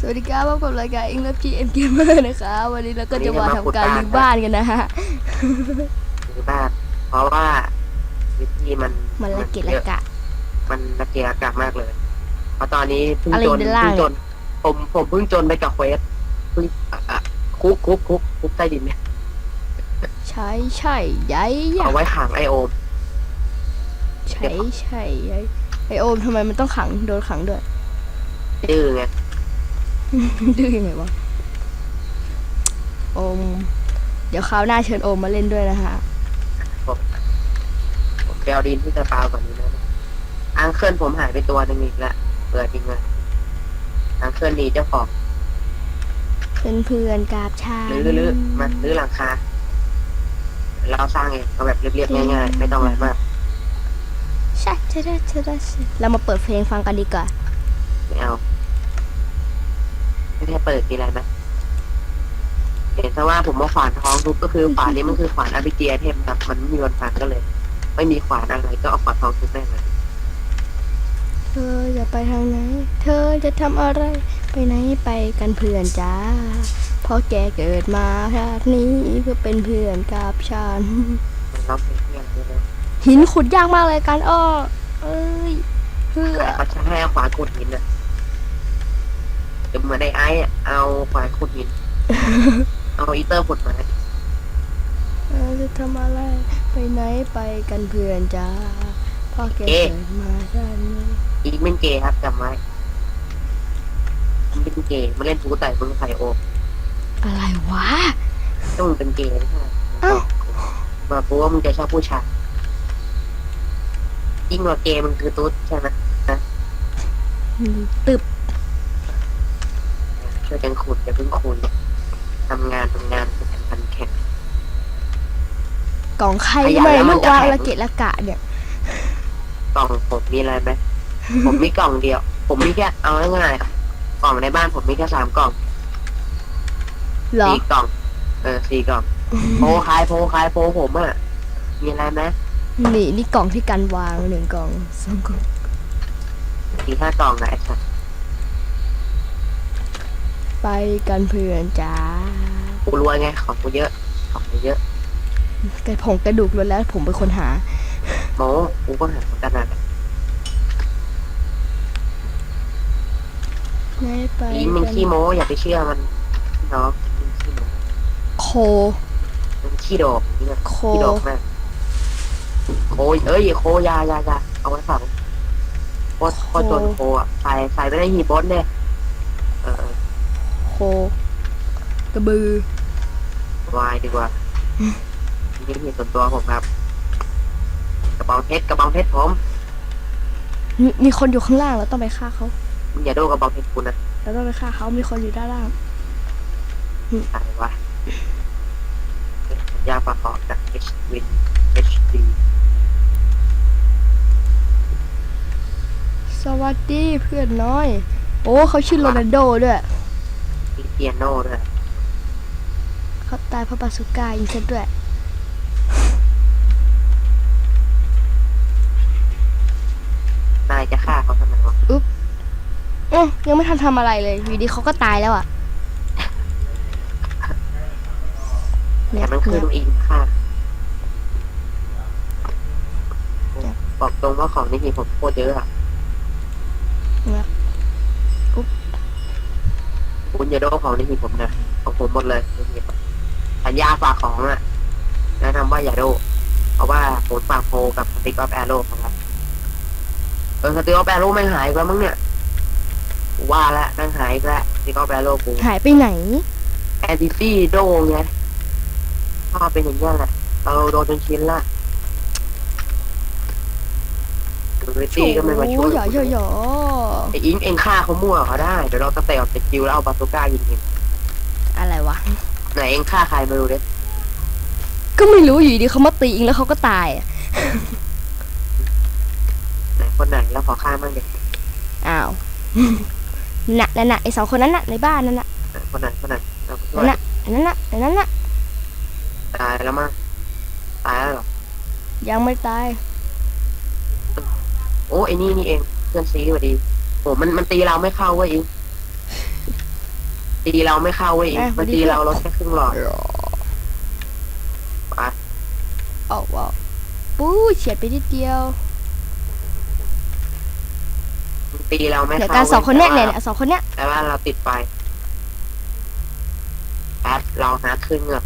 สวัสดีครับพบกับรายการ English GM Gamer นะคะวันนี้เราก็จะมาทำการรื้อบ้านกันนะฮะหรือบ้านเพราะว่าวิธีมันมันละเกะละยอกะ มันละเกะละกะมากเลยเพราะตอนนี้เพิ่งอะไรจนด้านล่างเพิ่งจน ผมผมเพิ่งจนไปกับเควสเพิ่งอะอะคุกคุกคุกคุกใต้ดินเนี่ยใช่ใช่ใหญ่ยะเอาไว้ขังไอโอมใช่ใช่ใหญ่ไอโอมทำไมมันต้องขังโดนขังด้วยดื้อไง ดื้อยังไงวะโอม เดี๋ยวคราวหน้าเชิญโอมมาเล่นด้วยนะฮะผมผมไปเอาดินที่กระเป๋าก่อนนี้นะอังเคิลผมหายไปตัวหนึงอีกแล้วเปิดทิ้งเลยอังเคิลหนีเจ้าของเป็นเพื่อนกับชาหรือหรือมันหรือหลังคาเราสร้างเองเอาแบบเรียบๆง่ายๆไม่ต้องอะไรมากใช่ใช่ใช่ใช่ใช่เรามาเปิดเพลงฟังกันดีกว่าไม่เอา ไม่ให้เปิดมีอะไรไหมเห็นซะว่าผมมาขวานทองทุบก็คือขวานนี้มันคือขวานอาบิเจียเทมครับ มันไม่มีวันพังก็เลย ไม่มีขวานอะไรก็เอาขวานทองทุบได้เลยเธอจะไปทางไหน เธอจะทำอะไร ไปไหนไปกันเพื่อนจ้า เพราะแกเกิดมาชาตินี้เพื่อเป็นเพื่อนกับฉันมันร้องเพลงเที่ยงด้วยนะหินขุดยากมากเลยกันอ้อเอ้ยเพื่อเขาจะให้เอาขวานขุดหินนะ จะเหมือนในไอ้อะเอาขวานขุดหิน เอาอีเตอร์ขุดไม้เธอจะทำอะไรไปไหนไปกันเพื่อนจ้าเพราะแกเกิดมาชาตินี้อีกเป็นเกย์ครับจำไว้มันเป็นเกย์มาเล่นฟูไต่มึงไข่โออะไรวะถ้ามึงเป็นเกย์ใช่ไหมเอ้ามาปูว่ามึงจะชอบผู้ชายยิ่งกว่าเกย์มึงคือตุ๊ดใช่ไหมตึบ ช่วยกันขุดอย่าเพิ่งคุยทำงานทำงานแข่งขันแข่งกล่องใครขยันไม่แล้วมัลูนกจะวางแข็งละเกะละกะเนี่ย กล่องผมมีอะไรไหมผมมีกล่องเดียว ผมมีแค่เอาง่ายๆอะกล่องในบ้านผมมีแค่สามกล่องเหรอสี่กล่อง เออสี่กล่องโพคายโพคายโพผมอะมีอะไรไหมนี่นี่กล่องที่กันวางหนึ่งกล่องสองกล่องสี่ห้ากล่องนะไอ้สัส ไปกันเพื่อนจ้ากูรวยไงของกูเยอะ ของกูเยอะ แต่ผมกระดูกล้วนแล้วผมเป็นคนหาโมกูก็หาเหมือนกันนะไหนไปอีมันกันขี้โมอย่าไปเชื่อมันเนาะมันขี้โมโค มันขี้โดกนี่นะโค ขี้โดกมากโคเอ้ยโคยายายาเอาไว้ฝังโคตรโคตรจนโคอะใส่ใส่ไปในหีบบดเนี่ยเออโค กระบือวายดีกว่านี่คือส่วนตัวผมครับ กระเป๋าเพชรกระเป๋าเพชรผมมีมีคนอยู่ข้างล่างเราต้องไปฆ่าเขามึงอย่าโดนกระเป๋าเพชรคุณนะเราต้องไปฆ่าเขามีคนอยู่ด้านล่างอะไรวะสัญญาประกอบจาก H Win HD สวัสดีเพื่อนน้อย โอ้เขาชื่อโรนัลโดด้วย มีเปียโนด้วยเขาตายเพราะบาสุก้ายิงฉันด้วยนายจะฆ่าเขาทำไมวะอื้อยังไม่ทันทำอะไรเลยอยู่ดีเขาก็ตายแล้วอะแต่มันคือลูกอิงฆ่าบอกตรงว่าของในทีผมโคตรเยอะอะ เนี่ย คุณ อย่าโดนของในทีผมนะของผมหมดเลยในทีผมสัญญาฝากของอะแนะนำว่าอย่าโดนเพราะว่าผมฝากโพลกับสติ๊กออฟแอโร่ครับเออสติ๊กออฟแอโร่ไม่งหายอีกแล้วมั้งเนี่ยกูว่าแล้วแม่งหายอีกแล้วสติ๊กออฟแอโร่กูหายไปไหนแอนติซี่โดงไงถ้าเป็นอย่างนี้ยแหละเราโดนจนชินละดูเวตี้ก็ไม่มาช่วยโอ้หย่อหย่อหย่อ ไอ้อิงเองฆ่าเขามั่วเขาได้ เดี๋ยวเราจะเตะออกจากคิวแล้วเอาบาซูก้ายิงเองอะไรวะ ไหนเองฆ่าใครมาดูดิก็ไม่รู้อยู่ดีเขามาตีอิงแล้วเขาก็ตายอะไหนคนไหนเราขอฆ่ามั่งดิอ้าว น่ะน่ะน่ะไอสองคนนั้นน่ะในบ้านนั่นน่ะไหนคนไหนคนไหนเราไปช่วนั่ยนน่ะอันนั้นน่ะอันนั้นน่ะตายแล้วมั้งตายแล้วเหรอยังไม่ตายโอ้ไอ้นี่นี่เองเพื่อนซีพอดี โอ้มันมันตีเราไม่เข้าเว้ยอิงตีเราไม่เข้าเว้ยอะมันตีเราลดแค่ครึ่งหลอดไปออกว่าปู้เฉียดไปนิดเดียว มันตีเราไม่เดี๋ยวเข้าการสองคนเนี้ยว้เนี่ยเนี่ยสองคนเนี้ยแต่ว่าเราติดไฟแป๊บเราหาครึ่งเหงือก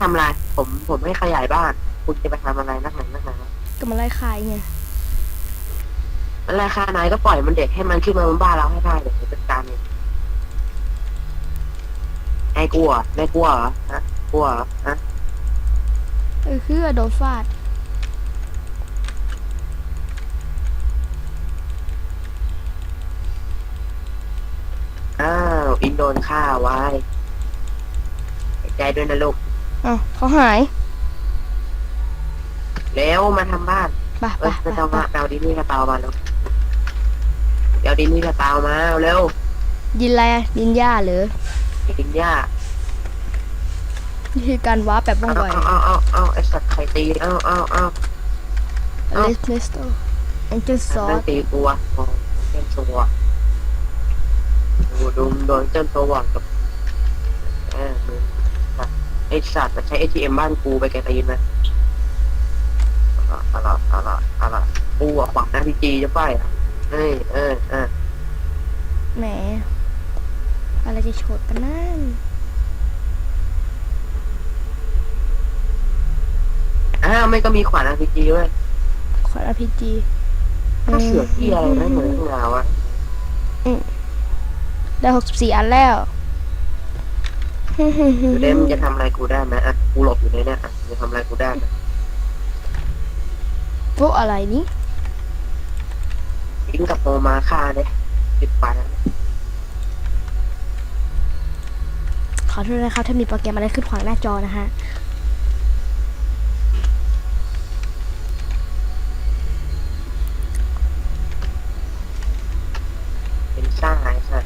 ทำอะไรผมผมให้ขยายบ้าน คุณจะไปทำอะไรนักหนานักหนาก็มาไล่ขายไง มันราคาไหนก็ปล่อยมันเด็กให้มันขึ้นมาบนบ้านเราให้ได้เดี๋ยวผมจัดการเองไอ้กลัวไม่กลัวเหรอฮะกลัวเหรอฮะเออคือโดนฟาดอ้าวอินโดนฆ่าไว้ใจด้วยนะลูกอ้าวเขาหายเร็วมาทำบ้านไปไปเอ้ยไปไม่ต้องไปมาเอาดินนี่กระเตามาแล้ว เดี๋ยวดินนี่กระตามาเร็วดินอะไรอะดินหญ้าหรือดินหญ้านี่คือการว้าร์ปแบบว่องเอาไวเอาเอาเอาเอาไอสัตว์ไข่ตีเอาเอาเอาอเลสเนสโตแองเจิลซอนั่สนตีกูอะโอ้เจ้าตัวดูดูโดนเจ้าตัวกับเออดูไอสัตว์มาใช้ ATM บ้านกูไปแกตีนไหมเอาละเอาละเอาละกูอะขวางหน้าพีจีจะไปอะ เอ้ยเออเออแหมอะไรจะโฉดกันนั่นอ้าวไม่ก็มีขวานอาพีจีด้วยขวานอพีจีถ้าเสือกที่อะไรนะเหมือนเงาอะได้หกสิบสี่อันแล้วอยู่ได้มึงจะทำอะไรกูได้ไหมอะกูหลบอยู่ในเนี้ยอะมึงจะทำอะไรกูได้ไหม พวกอะไรนี่ ทิ้งกับโมมาฆ่าเนี่ยติดไปแล้วขอโทษนะครับถ้ามีโปรแกรมอะไรขึ้นขวางหน้าจอนะฮะเป็นซ่าไอ้สัส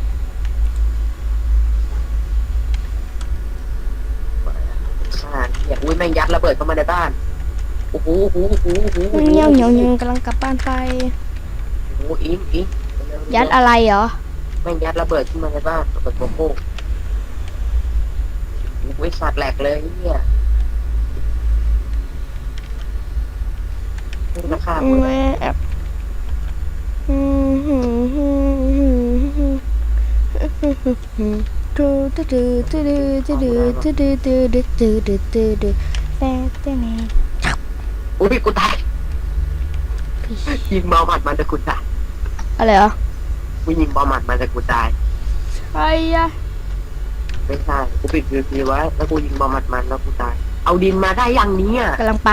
เป็นซ่าเนี่ยอุ้ยแม่งยัดระเบิดเข้ามาในบ้านโอ้โหโอ้โหโอ้โหโอ้โหโอ้โหเงี้ยวเหนียวเหนียวกำลังกลับบ้านไปโอ้โหอิงอิงเร็วๆยัดอะไรเหรอแม่งยัดระเบิดขึ้นมาในบ้านระเบิดโกโก้โอ้ยสัตว์แหลกเลยเนี่ยนี่ราคากูแม่แอบดูดูดูดูดูดูดูดูดูดูดูดูดูดูแต่แต่แม่อุ้ยกูตายยิงบอลหมัดมันจะกูตาย อะไรเหรอกูยิงบอลหมัดมันจะกูตาย ใช่อะไม่ใช่ กูปิดวิวพีไว้ แล้วกูยิงบอมมัดมันแล้วกูตาย เอาดินมาได้ยังเนี้อะกำลังไป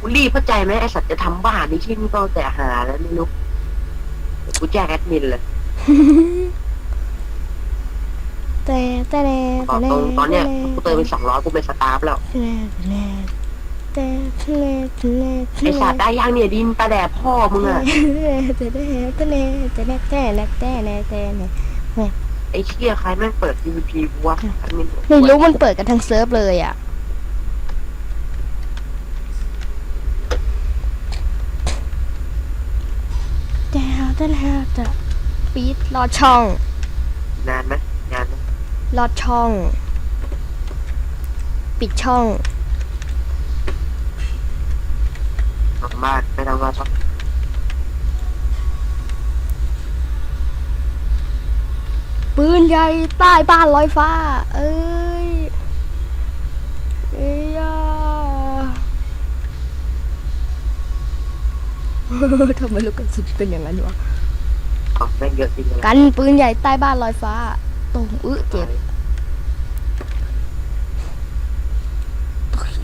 กูรีบเข้าใจไหมไอสัตว์จะทำบ้านนี่ที่นี่ก็แต่หาแล้วไม่รู้เดี๋ยวกูแจ้งแอดมินเลย แต่แต่แน่บอแต่กแน่ตรงตอนเนี้ยกูเติมเป็นสองร้อยกูเป็นสตาฟแล้ว แต่ แน่แต่แน่แต่แน่ไอสัตว์ได้ยังเนี่ยดินตาแดดพ่อมึงอะแต่แน่แต่แน่แต่แน่แต่แน่แต่แน่แต่แน่ไอเชี่ยใครแม่งเปิด PVP กูวะแอดมินไม่รู้มันเปิดกันทั้งเซิร์ฟเลยอะแต่แต่แน่แต่ปีดลอดช่อง นานไหมนานไหมลอดช่อง ปิดช่อง ทำบ้านไม่ต้องรอชอบปืนใหญ่ใต้บ้านลอยฟ้า เอ้ยเอ้ยอะทำไมลูกกระสุนเป็นอย่างนั้นวะอ๋อแม่งเยอะจริงเลยกันปืนใหญ่ใต้บ้านลอยฟ้าตรงอื้อเจ็บ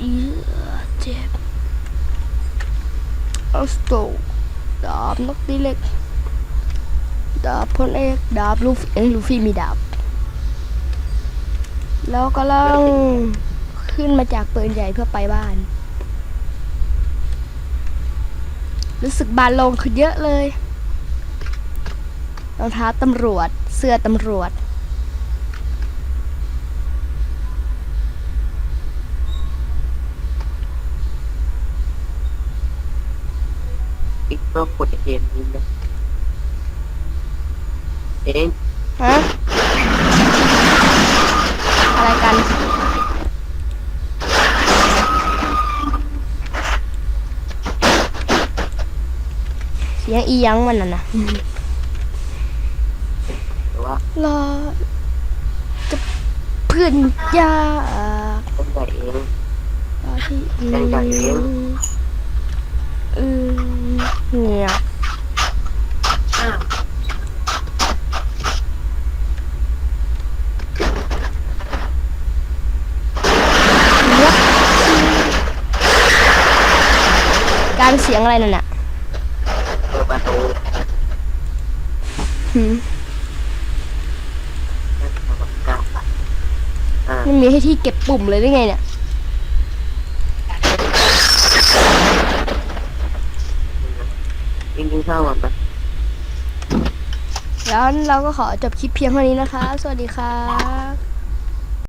อื้อเจ็บเอา สโตดาบนักตีเล็ก ดาบพลเอกดาบลูฟี่เอ้ลูฟี่มีดาบ แล้วกำลังขึ้นมาจากปืนใหญ่เพื่อไปบ้าน รู้สึกบานลงขึ้นเยอะเลยรองเท้าตำรวจ เสื้อตำรวจ ก็กดเอ็นนี่นะเอ็นฮะอะไรกัน เสียงอียังมันน่ะนะว่ารอจะเพื่อนยากต้องใส่เองรอที่ เล่นเอง เนี่ยอ้าวยับการเสียงอะไรนั่นน่ะเปิดประตูหืมนั่นทำกับข้าวอ่ามันมีให้ที่เก็บปุ่มเลยได้ไงเนี่ย จริงๆเข้ามาไปแล้วเราก็ขอจบคลิปเพียงเท่านี้นะคะ สวัสดีค่ะ